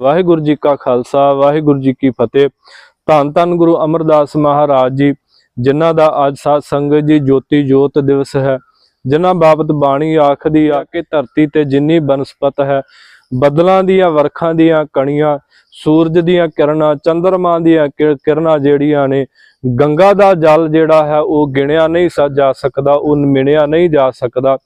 ਵਾਹਿਗੁਰੂ ਜੀ ਕਾ ਖਾਲਸਾ, ਵਾਹਿਗੁਰੂ ਜੀ ਕੀ ਫਤਿਹ। ਧੰਨ ਧੰਨ ਗੁਰੂ ਅਮਰਦਾਸ ਮਹਾਰਾਜ ਜੀ, ਜਿਨ੍ਹਾਂ ਦਾ ਅੱਜ ਸਾਧ ਸੰਗਤ ਜੀ ਜੋਤੀ ਜੋਤ ਦਿਵਸ ਹੈ, ਜਿਨ੍ਹਾਂ ਬਾਬਤ ਬਾਣੀ ਆਖਦੀ ਆ ਕਿ ਧਰਤੀ ਤੇ ਜਿੰਨੀ ਬਨਸਪਤ ਹੈ, ਬਦਲਾਂ ਦੀਆਂ ਵਰਖਾਂ ਦੀਆਂ ਕਣੀਆਂ, ਸੂਰਜ ਦੀਆਂ ਕਿਰਨਾਂ, ਚੰਦਰਮਾ ਦੀਆਂ ਕਿ- ਕਿਰਨਾਂ ਜਿਹੜੀਆਂ ਨੇ, ਗੰਗਾ ਦਾ ਜਲ ਜਿਹੜਾ ਹੈ ਉਹ ਗਿਣਿਆ ਨਹੀਂ ਸਾ, ਜਾ ਸਕਦਾ, ਉਹ ਮਿਣਿਆ ਨਹੀਂ ਜਾ ਸਕਦਾ।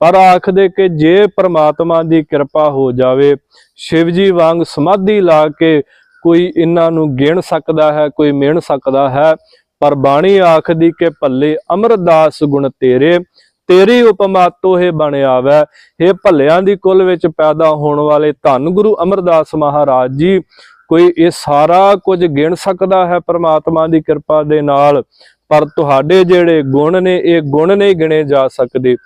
ਪਰ ਆਖਦੇ ਕਿ ਜੇ ਪ੍ਰਮਾਤਮਾ ਦੀ ਕਿਰਪਾ ਹੋ ਜਾਵੇ, ਸ਼ਿਵ ਜੀ ਵਾਂਗ ਸਮਾਧੀ ਲਾ ਕੇ ਕੋਈ ਇਹਨਾਂ ਨੂੰ ਗਿਣ ਸਕਦਾ ਹੈ, ਕੋਈ ਮਿਣ ਸਕਦਾ ਹੈ, ਪਰ ਬਾਣੀ ਆਖਦੀ ਕਿ ਭੱਲੇ ਅਮਰਦਾਸ ਗੁਣ ਤੇਰੇ, ਤੇਰੀ ਉਪਮਾ ਤੋਹੇ ਬਣ ਆਵੈ। ਇਹ ਭੱਲਿਆਂ ਦੀ ਕੁਲ ਵਿੱਚ ਪੈਦਾ ਹੋਣ ਵਾਲੇ ਧੰਨ ਗੁਰੂ ਅਮਰਦਾਸ ਮਹਾਰਾਜ ਜੀ, ਕੋਈ ਇਹ ਸਾਰਾ ਕੁਝ ਗਿਣ ਸਕਦਾ ਹੈ ਪ੍ਰਮਾਤਮਾ ਦੀ ਕਿਰਪਾ ਦੇ ਨਾਲ, ਪਰ ਤੁਹਾਡੇ ਜਿਹੜੇ ਗੁਣ ਨੇ, ਇਹ ਗੁਣ ਨਹੀਂ ਗਿਣੇ ਜਾ ਸਕਦੇ।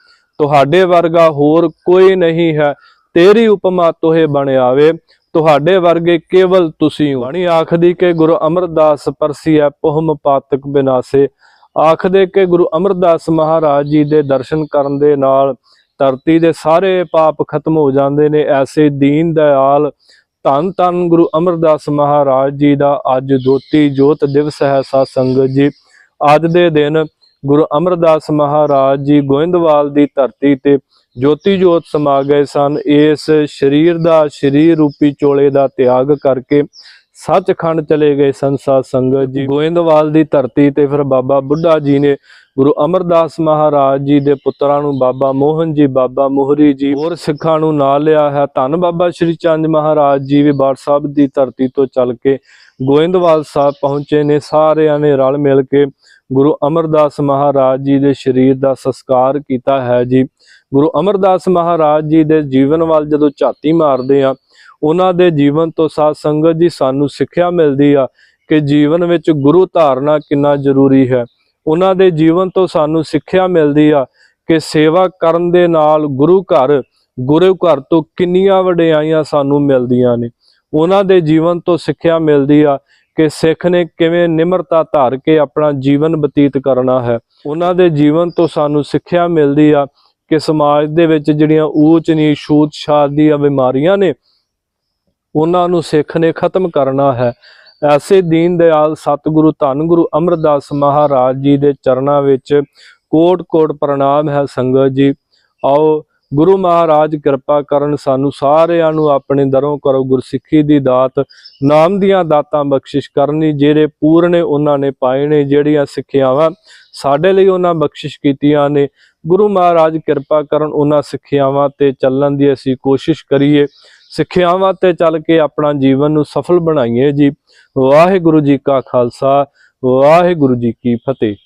ਤੁਹਾਡੇ ਵਰਗਾ ਹੋਰ ਕੋਈ ਨਹੀਂ ਹੈ। ਤੇਰੀ ਉਪਮਾ ਤੋਹੇ ਬਣ ਆਵੇ। ਤੁਹਾਡੇ ਵਰਗੇ ਕੇਵਲ ਤੁਸੀਂ ਹੋ। ਬਾਣੀ ਆਖਦੀ ਕਿ ਗੁਰੂ ਅਮਰਦਾਸ ਪਰਸੀਐ ਪਹੁਮ ਪਾਤਕ ਬਿਨਾਸੇ। ਆਖਦੇ ਕਿ ਗੁਰੂ ਅਮਰਦਾਸ ਮਹਾਰਾਜ ਜੀ ਦੇ ਦਰਸ਼ਨ ਕਰਨ ਦੇ ਨਾਲ ਧਰਤੀ ਦੇ ਸਾਰੇ ਪਾਪ ਖਤਮ ਹੋ ਜਾਂਦੇ ਨੇ। ਐਸੇ ਦੀਨ ਦਇਆਲ ਧੰਨ ਧੰਨ ਗੁਰੂ ਅਮਰਦਾਸ ਮਹਾਰਾਜ ਜੀ ਦਾ ਅੱਜ ਜੋਤੀ ਜੋਤ ਦਿਵਸ ਹੈ ਸਾਧ ਸੰਗਤ ਜੀ। ਅੱਜ ਦੇ ਦਿਨ ਗੁਰੂ ਅਮਰਦਾਸ ਮਹਾਰਾਜ ਜੀ ਗੋਇੰਦਵਾਲ ਦੀ ਧਰਤੀ ਤੇ ਜੋਤੀ ਜੋਤ ਸਮਾ ਗਏ ਸਨ। ਇਸ ਸਰੀਰ ਦਾ ਸਰੀਰ ਰੂਪੀ ਚੋਲੇ ਦਾ ਤਿਆਗ ਕਰਕੇ ਸੱਚਖੰਡ ਚਲੇ ਗਏ ਸਨ ਸਾਧ ਸੰਗਤ ਜੀ। ਗੋਇੰਦਵਾਲ ਦੀ ਧਰਤੀ ਤੇ ਫਿਰ ਬਾਬਾ ਬੁੱਢਾ ਜੀ ਨੇ ਗੁਰੂ ਅਮਰਦਾਸ ਮਹਾਰਾਜ ਜੀ ਦੇ ਪੁੱਤਰਾਂ ਨੂੰ ਬਾਬਾ ਮੋਹਨ ਜੀ, ਬਾਬਾ ਮੋਹਰੀ ਜੀ ਹੋਰ ਸਿੱਖਾਂ ਨੂੰ ਨਾਲ ਲਿਆ ਹੈ। ਧੰਨ ਬਾਬਾ ਸ਼੍ਰੀ ਚੰਦ ਮਹਾਰਾਜ ਜੀ ਵੀ ਬਾੜ ਸਾਹਿਬ ਦੀ ਧਰਤੀ ਤੋਂ ਚੱਲ ਕੇ ਗੋਇੰਦਵਾਲ ਸਾਹਿਬ ਪਹੁੰਚੇ ਨੇ, ਸਾਰਿਆਂ ਨੇ ਰਲ ਮਿਲ ਕੇ ਗੁਰੂ ਅਮਰਦਾਸ ਮਹਾਰਾਜ ਜੀ ਦੇ ਸਰੀਰ ਦਾ ਸੰਸਕਾਰ ਕੀਤਾ ਹੈ ਜੀ। ਗੁਰੂ ਅਮਰਦਾਸ ਮਹਾਰਾਜ ਜੀ ਦੇ ਜੀਵਨ ਵੱਲ ਜਦੋਂ ਝਾਤੀ ਮਾਰਦੇ ਆ ਉਹਨਾਂ ਦੇ ਜੀਵਨ ਤੋਂ ਸਾਧ ਸੰਗਤ ਜੀ ਸਾਨੂੰ ਸਿੱਖਿਆ ਮਿਲਦੀ ਆ ਕਿ ਜੀਵਨ ਵਿੱਚ ਗੁਰੂ ਧਾਰਨਾ ਕਿੰਨਾ ਜ਼ਰੂਰੀ ਹੈ। ਉਹਨਾਂ ਦੇ ਜੀਵਨ ਤੋਂ ਸਾਨੂੰ ਸਿੱਖਿਆ ਮਿਲਦੀ ਆ ਕਿ ਸੇਵਾ ਕਰਨ ਦੇ ਨਾਲ ਗੁਰੂ ਘਰ ਗੁਰੂ ਘਰ ਤੋਂ ਕਿੰਨੀਆਂ ਵਡਿਆਈਆਂ ਸਾਨੂੰ ਮਿਲਦੀਆਂ ਨੇ। ਉਹਨਾਂ ਦੇ ਜੀਵਨ ਤੋਂ ਸਿੱਖਿਆ ਮਿਲਦੀ ਆ ਕਿ ਸਿੱਖ ਨੇ ਕਿਵੇਂ ਨਿਮਰਤਾ ਧਾਰ ਕੇ ਆਪਣਾ ਜੀਵਨ ਬਤੀਤ ਕਰਨਾ ਹੈ। ਉਹਨਾਂ ਦੇ ਜੀਵਨ ਤੋਂ ਸਾਨੂੰ ਸਿੱਖਿਆ ਮਿਲਦੀ ਆ ਕਿ ਸਮਾਜ ਦੇ ਵਿੱਚ ਜਿਹੜੀਆਂ ਊਚ ਨੀਚ ਛੂਤ ਛਾਤ ਦੀਆਂ ਬਿਮਾਰੀਆਂ ਨੇ, ਉਹਨਾਂ ਨੂੰ ਸਿੱਖ ਨੇ ਖਤਮ ਕਰਨਾ ਹੈ। ਐਸੇ ਦੀਨ ਦਿਆਲ ਸਤਿਗੁਰੂ ਧੰਨ ਗੁਰੂ ਅਮਰਦਾਸ ਮਹਾਰਾਜ ਜੀ ਦੇ ਚਰਨਾਂ ਵਿੱਚ ਕੋਟ ਕੋਟ ਪ੍ਰਣਾਮ ਹੈ ਸੰਗਤ ਜੀ। ਆਓ ਗੁਰੂ ਮਹਾਰਾਜ ਕਿਰਪਾ ਕਰਨ ਸਾਨੂੰ ਸਾਰਿਆਂ ਨੂੰ ਆਪਣੇ ਦਰੋਂ ਕਰੋ ਗੁਰਸਿੱਖੀ ਦੀ ਦਾਤ, ਨਾਮ ਦੀਆਂ ਦਾਤਾਂ ਬਖਸ਼ਿਸ਼ ਕਰਨੀ, ਜਿਹੜੇ ਪੂਰਨੇ ਉਹਨਾਂ ਨੇ ਪਾਏ ਨੇ, ਜਿਹੜੀਆਂ ਸਿੱਖਿਆਵਾਂ ਸਾਡੇ ਲਈ ਉਹਨਾਂ ਬਖਸ਼ਿਸ਼ ਕੀਤੀਆਂ ਨੇ। ਗੁਰੂ ਮਹਾਰਾਜ ਕਿਰਪਾ ਕਰਨ ਉਹਨਾਂ ਸਿੱਖਿਆਵਾਂ ਤੇ ਚੱਲਣ ਦੀ ਅਸੀਂ ਕੋਸ਼ਿਸ਼ ਕਰੀਏ। ਸਿੱਖਿਆਵਾਂ ਤੇ ਚੱਲ ਕੇ ਆਪਣਾ ਜੀਵਨ ਨੂੰ ਸਫਲ ਬਣਾਈਏ ਜੀ। ਵਾਹਿਗੁਰੂ ਜੀ ਕਾ ਖਾਲਸਾ, ਵਾਹਿਗੁਰੂ ਜੀ ਕੀ ਫਤਿਹ।